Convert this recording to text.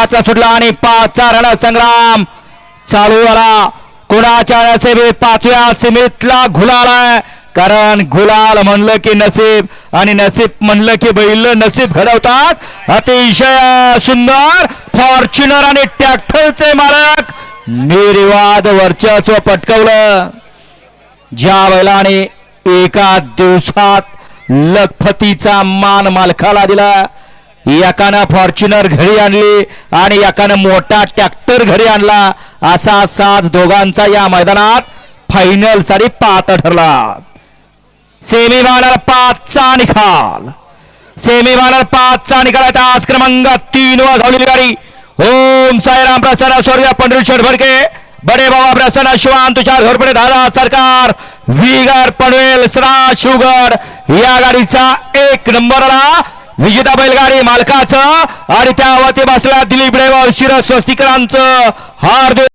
पाच सुटला आणि पाचचा रण संग्राम. चालू आला कोणाच्या नशिबी पाचव्या सीमेतला गुलाल कारण गुलाल म्हणलं की नसीब आणि नसीब म्हणलं की बैल नसीब घडवतात. अतिशय सुंदर फॉर्च्युनर आणि ट्रॅक्टरचे मालक निर्वाद वर्चस्व पटकवलं. ज्या बैलाने एका दिवसात लखपतीचा मान मालकाला दिला. एकानं फॉर्च्युनर घरी आणली आणि एकानं मोठा ट्रॅक्टर घरी आणला. असा साज दोघांचा या मैदानात फायनलसाठी पात्र ठरला. सेमी फायनल पाचचा निकाल. सेमी फायनल पाचचा निकाल आहे. आज क्रमांक तीन वर धावलेली गाडी. ओम साईराम प्रसन्न स्वर्गीय पंढरी शेडभडके बडे बाबा प्रसन्न शिवान तुषार घोरपडे दादा सरकार. विगर पनवेल सरा शिवगड या गाडीचा एक नंबरला विजेता बैलगाडी मालकाचं आणि अवती बसला दिलीप रेवा शिरस्वस्तिकरांचं हार्दिक